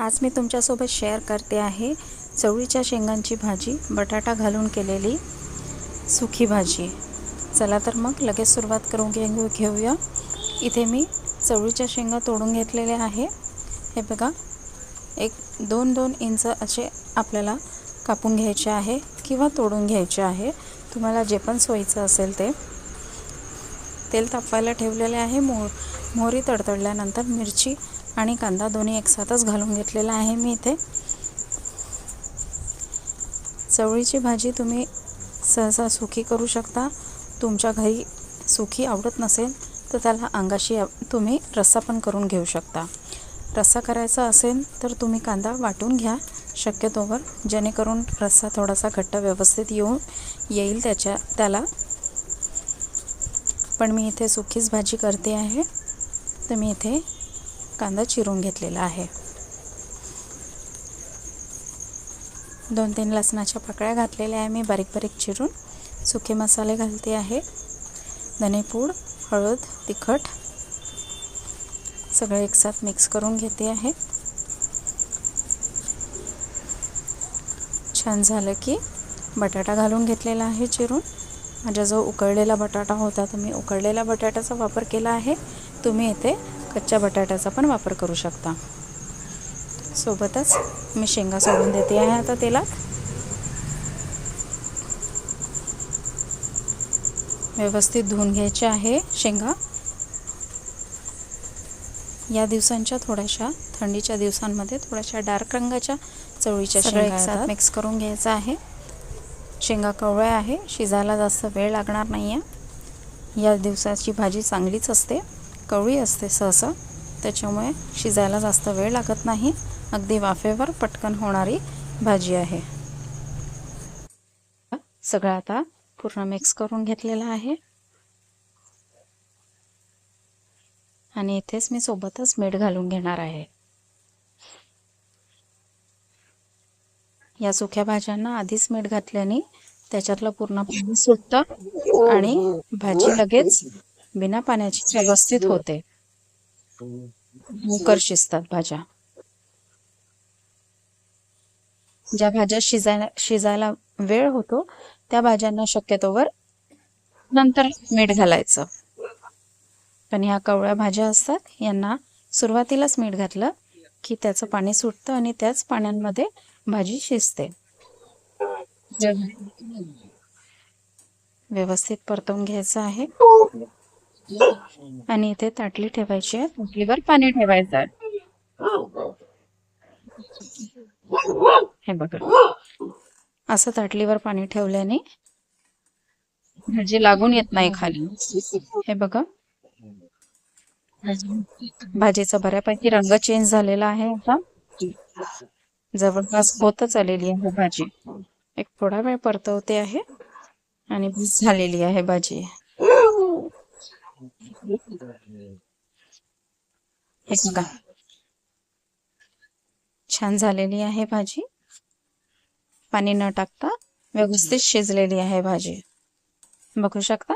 आज मी तुमच्यासोबत शेअर करते आहे चवळीच्या शेंगांची भाजी बटाटा घालून केलेली सुखी भाजी. चला तर मग लगेच सुरुवात करून घेऊ घेऊया. इथे मी चवळीच्या शेंगा तोडून घेतलेल्या आहे. हे बघा एक दोन दोन इंच असे आपल्याला कापून घ्यायचे आहे किंवा तोडून घ्यायचे आहे. तुम्हाला जे पण सोयीचं असेल ते. तेल तापवायला ठेवलेले आहे. मोह मोहरी तडतडल्यानंतर मिरची आणि कांदा दोन्ही एकसाथच घालून घेतलेला आहे मी इथे. चवळीची भाजी तुम्ही सहसा सुखी करू शकता. तुमच्या घरी सुखी आवडत नसेल तर त्याला अंगाशी तुम्ही रस्सा पण करून घेऊ शकता. रस्सा करायचा असेल तर तुम्ही कांदा वाटून घ्या. शक्यतोवर जेणेकरून रस्सा थोडासा घट्ट व्यवस्थित येऊन येईल त्याच्या त्याला. पण मी इथे सुकीच भाजी करते आहे. तर मी इथे कांदा चिरून घेतलेला आहे. दोन तीन लसणाच्या पाकळ्या घातलेल्या आहे मी. बारीक बारीक चिरून सुके मसाले घालते आहे. धनेपूड हळद तिखट सगळे एकसाथ मिक्स करून घेते आहे. छान झालं की बटाटा घालून घेतलेला आहे चिरून. माझा जो उकळलेला बटाटा होता तर मी उकळलेला बटाट्याचा वापर केला आहे. तुम्ही इथे कच्च्या बटाट्याचा पण वापर करू शकता. सोबतच मी शेंगा सोडून देते आहे आता तेलात. व्यवस्थित धुवून घ्यायचे आहे शेंगा. या दिवसांच्या थोड्याशा थंडीच्या दिवसांमध्ये थोड्याशा डार्क रंगाच्या चवळीच्या शेंगा मिक्स करून घ्यायचा आहे. शेंगा कवळ्या आहे शिजायला जास्त वेळ लागणार नाही आहे या दिवसाची भाजी चांगलीच असते. कवळी असते सहसा. त्याच्यामुळे शिजायला जास्त वेळ लागत नाही. अगदी वाफेवर पटकन होणारी भाजी आहे. सगळं आता पूर्ण मिक्स करून घेतलेलं आहे. आणि इथेच मी सोबतच मीठ घालून घेणार आहे. या सुक्या भाज्यांना आधीच मीठ घातल्याने त्याच्यातलं पूर्ण पाणी सुटतं आणि भाजी लगेच बिना पाण्याची व्यवस्थित होते. लवकर शिजतात भाज्या. ज्या भाज्या शिजायला शिजायला वेळ होतो त्या भाज्यांना शक्यतोवर नंतर मीठ घालायचं. पण ह्या कवळ्या भाज्या असतात यांना सुरुवातीलाच मीठ घातलं की त्याचं पाणी सुटतं आणि त्याच पाण्यामध्ये भाजी शिजते. व्यवस्थित परतवून घ्यायचं आहे. आणि इथे ताटली ठेवायची आहे. ताटलीवर पाणी ठेवायचं आहे. हे बघा. असं ताटलीवर पाणी ठेवल्याने भाजी लागून येत नाही खाली. हे बघा. भाजीचा बऱ्यापैकी रंग चेंज झालेला आहे आता. जवळपास होतच आलेली आहे भाजी. एक थोडा वेळ परतवते आहे आणि झालेली आहे भाजी. हे बघा. छान झालेली आहे भाजी. पाणी न टाकता व्यवस्थित शिजलेली आहे भाजी. बघू शकता?